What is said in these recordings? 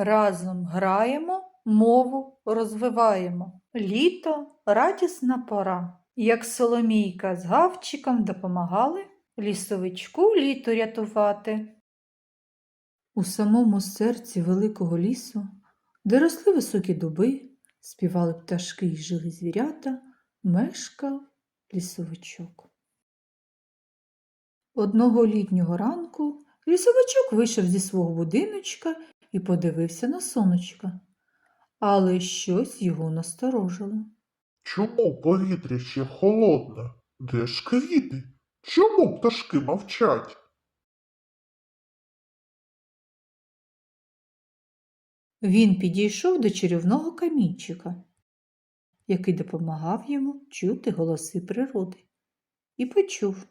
Разом граємо, мову розвиваємо. Літо радісна пора. Як Соломійка з Гавчиком допомагали лісовичку літо рятувати. У самому серці великого лісу, де росли високі дуби, співали пташки й жили звірята, мешкав лісовичок. Одного літнього ранку лісовичок вийшов зі свого будиночка і подивився на сонечка, але щось його насторожило. Чому повітря ще холодне? Де ж квіти? Чому пташки мовчать? Він підійшов до чарівного камінчика, який допомагав йому чути голоси природи, і почув.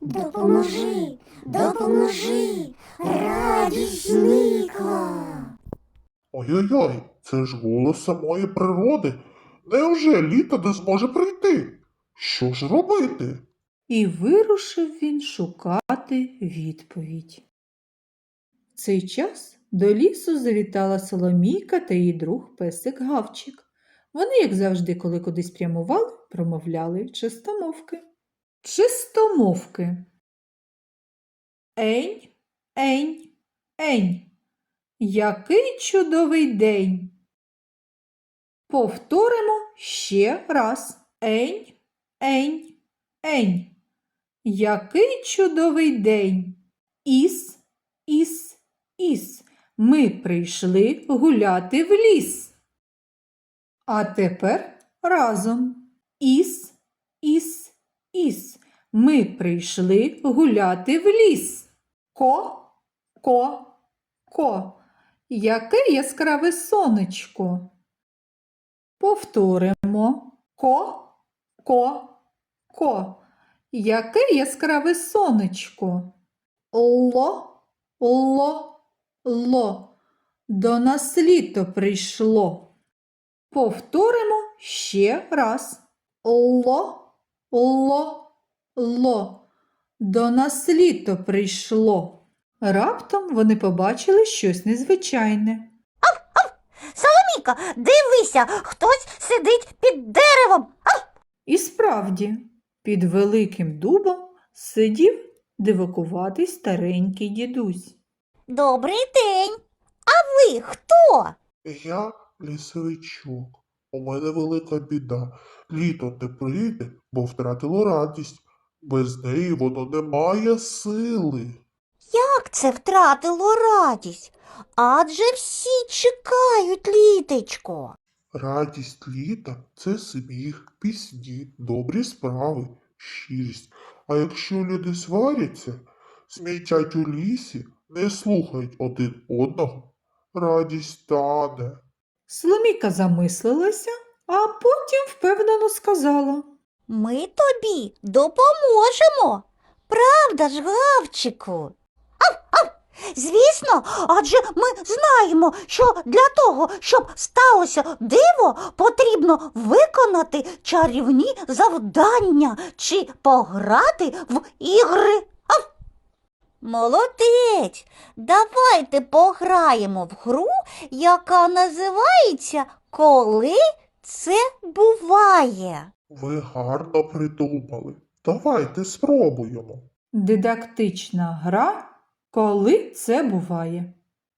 Допоможи, допоможи, радість зникла. Ой-ой-ой, це ж голос самої природи. Невже літо не зможе прийти? Що ж робити? І вирушив він шукати відповідь. В цей час до лісу завітала Соломійка та її друг песик Гавчик. Вони, як завжди, коли кудись прямували, промовляли чистомовки. Чистомовки. Ень, ень, ень. Який чудовий день. Повторимо ще раз. Ень, ень, ень. Який чудовий день. Іс, іс, іс. Ми прийшли гуляти в ліс. А тепер разом. Іс, іс. Ми прийшли гуляти в ліс. Ко, ко, ко. Яке яскраве сонечко. Повторимо. Ко, ко, ко. Яке яскраве сонечко. Ло, ло, ло. До нас літо прийшло. Повторимо ще раз. Ло, ло, ло. До нас літо прийшло. Раптом вони побачили щось незвичайне. Соломійка, дивися, хтось сидить під деревом. І справді, під великим дубом сидів дивакуватий старенький дідусь. Добрий день. А ви хто? Я лісовичок. У мене велика біда. Літо не прийде, бо втратило радість. Без неї воно не має сили. Як це втратило радість? Адже всі чекають літечко. Радість літа це сміх, пісні, добрі справи, щирість. А якщо люди сваряться, смітять у лісі, не слухають один одного, радість тане. Соломійка замислилася, а потім впевнено сказала. Ми тобі допоможемо. Правда ж, Гавчику? Ав, ав! Звісно, адже ми знаємо, що для того, щоб сталося диво, потрібно виконати чарівні завдання чи пограти в ігри. Молодець! Давайте пограємо в гру, яка називається Коли це буває. Ви гарно придумали. Давайте спробуємо. Дидактична гра, коли це буває.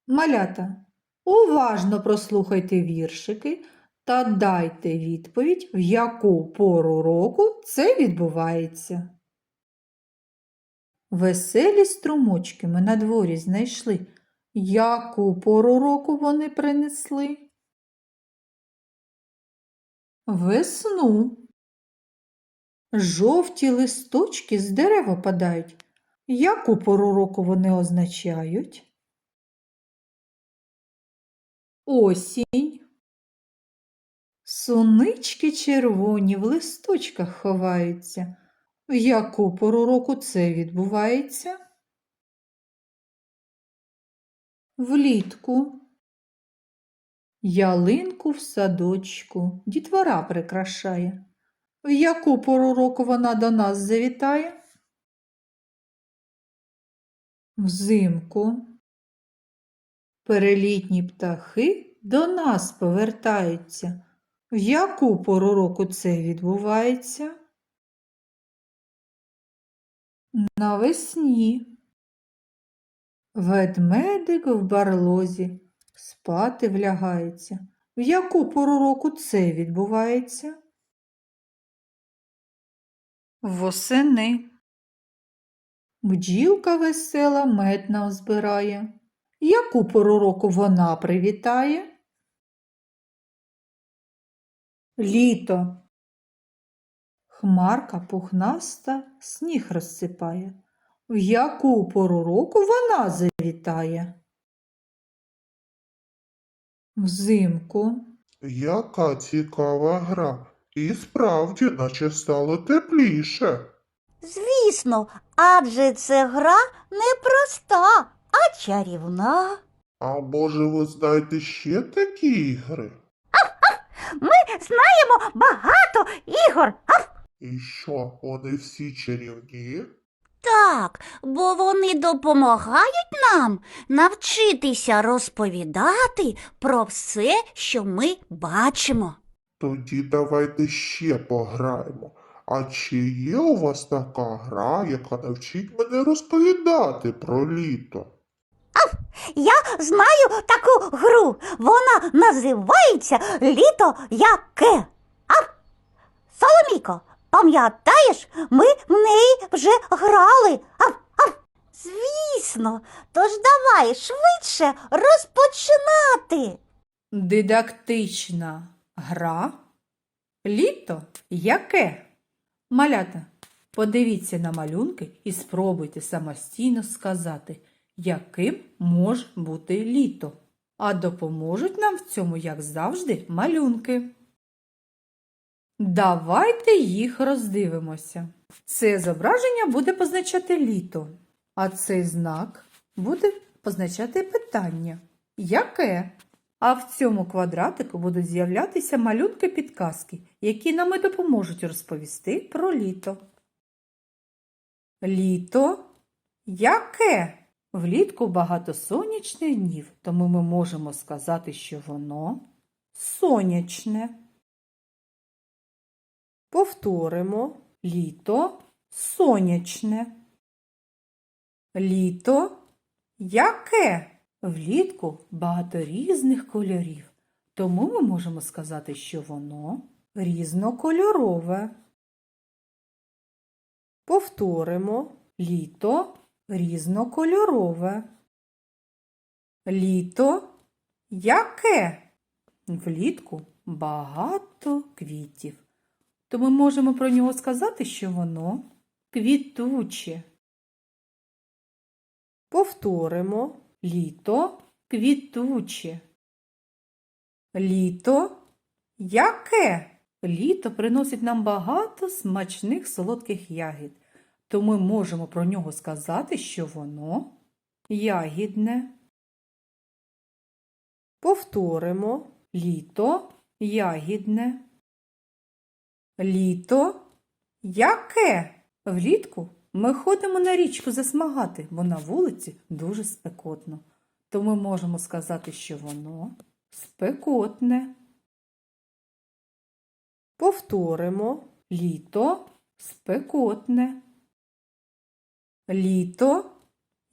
Малята, уважно прослухайте віршики та дайте відповідь, в яку пору року це відбувається. Веселі струмочки ми на дворі знайшли. Яку пору року вони принесли? Весну. Жовті листочки з дерева падають. Яку пору року вони означають? Осінь. Сунички червоні в листочках ховаються. В яку пору року це відбувається? Влітку. Ялинку в садочку дітвора прикрашає. В яку пору року вона до нас завітає? Взимку. Перелітні птахи до нас повертаються. В яку пору року це відбувається? Навесні. Ведмедик в барлозі спати влягається. В яку пору року це відбувається? Восени. Бджілка весела мед нам. Яку пору року вона привітає? Літо. Хмарка пухнаста сніг розсипає. В яку пору року вона завітає? Взимку. Яка цікава гра. І справді, наче стало тепліше. Звісно, адже це гра не проста, а чарівна. А може ви знаєте ще такі ігри? Ми знаємо багато ігор. І що, вони всі чарівні? Так, бо вони допомагають нам навчитися розповідати про все, що ми бачимо. Тоді давайте ще пограємо. А чи є у вас така гра, яка навчить мене розповідати про літо? Я знаю таку гру. Вона називається Літо яке. А? Соломіко, пам'ятаєш, ми в неї вже грали. А? А? Звісно, тож давай швидше розпочинати. Дидактична гра. Літо яке? Малята, подивіться на малюнки і спробуйте самостійно сказати, яким може бути літо. А допоможуть нам в цьому, як завжди, малюнки. Давайте їх роздивимося. Це зображення буде позначати літо, а цей знак буде позначати питання. Яке? А в цьому квадратику будуть з'являтися малюнки підказки, які нам і допоможуть розповісти про літо. Літо яке? Влітку багато сонячних днів, тому ми можемо сказати, що воно сонячне. Повторимо літо сонячне. Літо яке? Влітку багато різних кольорів, тому ми можемо сказати, що воно різнокольорове. Повторимо літо різнокольорове. Літо яке? Влітку багато квітів. То ми можемо про нього сказати, що воно квітуче. Повторимо літо квітуче. Літо яке? Літо приносить нам багато смачних солодких ягід, то ми можемо про нього сказати, що воно ягідне. Повторимо літо ягідне. Літо яке? Влітку ми ходимо на річку засмагати, бо на вулиці дуже спекотно. То ми можемо сказати, що воно спекотне. Повторимо літо спекотне. Літо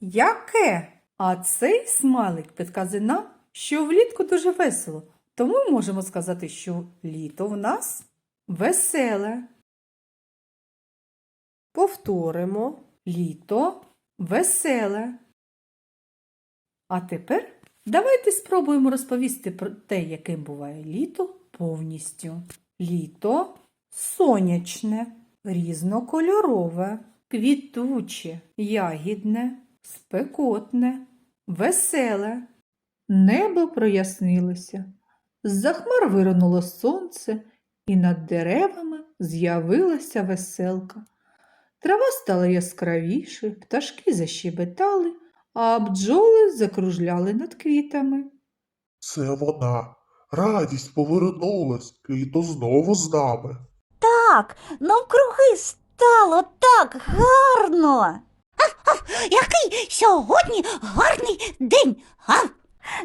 яке? А цей смайлик підказує нам, що влітку дуже весело. Тому можемо сказати, що літо в нас веселе. Повторимо літо веселе. А тепер давайте спробуємо розповісти про те, яким буває літо повністю. Літо сонячне, різнокольорове, квітуче, ягідне, спекотне, веселе. Небо прояснилося. З-за хмар виринуло сонце, і над деревами з'явилася веселка. Трава стала яскравіше, пташки защебетали, а бджоли закружляли над квітами. Це вона. Радість повернулась, літо знову з нами. Так, навкруги стало так гарно. Який сьогодні гарний день. А?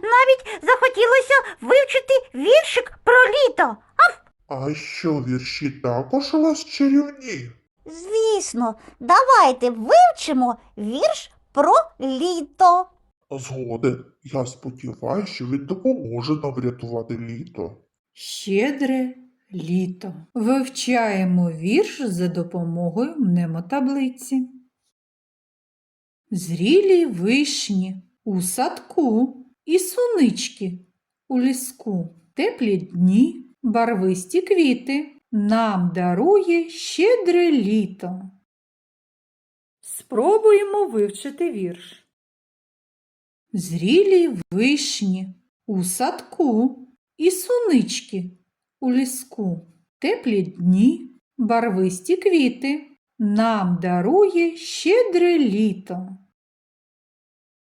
Навіть захотілося вивчити віршик про літо. А що вірші також у вас чарівні? Звісно, давайте вивчимо вірш про літо. Згоден, я сподіваюся, що він допоможе нам врятувати літо. Щедре літо. Вивчаємо вірш за допомогою мнемотаблиці. Зрілі вишні у садку і сунички у ліску. Теплі дні, барвисті квіти нам дарує щедре літо. Спробуємо вивчити вірш. Зрілі вишні у садку і сунички у ліску. Теплі дні, барвисті квіти нам дарує щедре літо.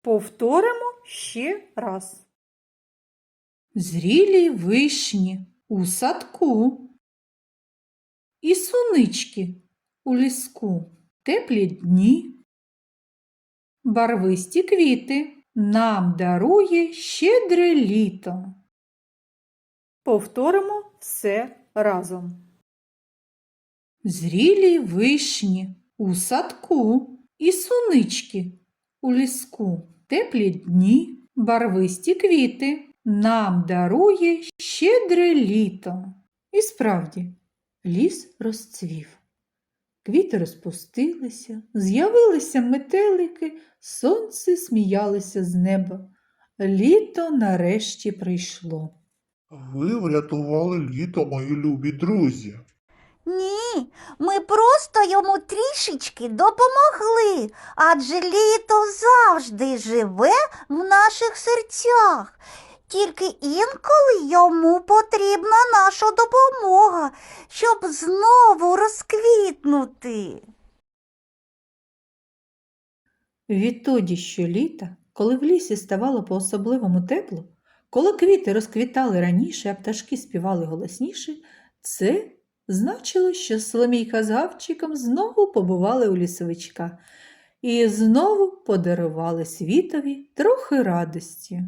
Повторимо ще раз. Зрілі вишні у садку і сунички у ліску. Теплі дні, барвисті квіти нам дарує щедре літо. Повторимо все разом. Зрілі вишні у садку і сунички у ліску. Теплі дні, барвисті квіти нам дарує щедре літо. І справді, ліс розцвів. Квіти розпустилися, з'явилися метелики, сонце сміялося з неба. Літо нарешті прийшло. Ви врятували літо, мої любі друзі. Ні, ми просто йому трішечки допомогли, адже літо завжди живе в наших серцях. Тільки інколи йому потрібна наша допомога, щоб знову розквітнути. Відтоді щоліта, коли в лісі ставало по-особливому тепло, коли квіти розквітали раніше, а пташки співали голосніше, це значило, що Соломійка з Гавчиком знову побували у лісовичка і знову подарували світові трохи радості.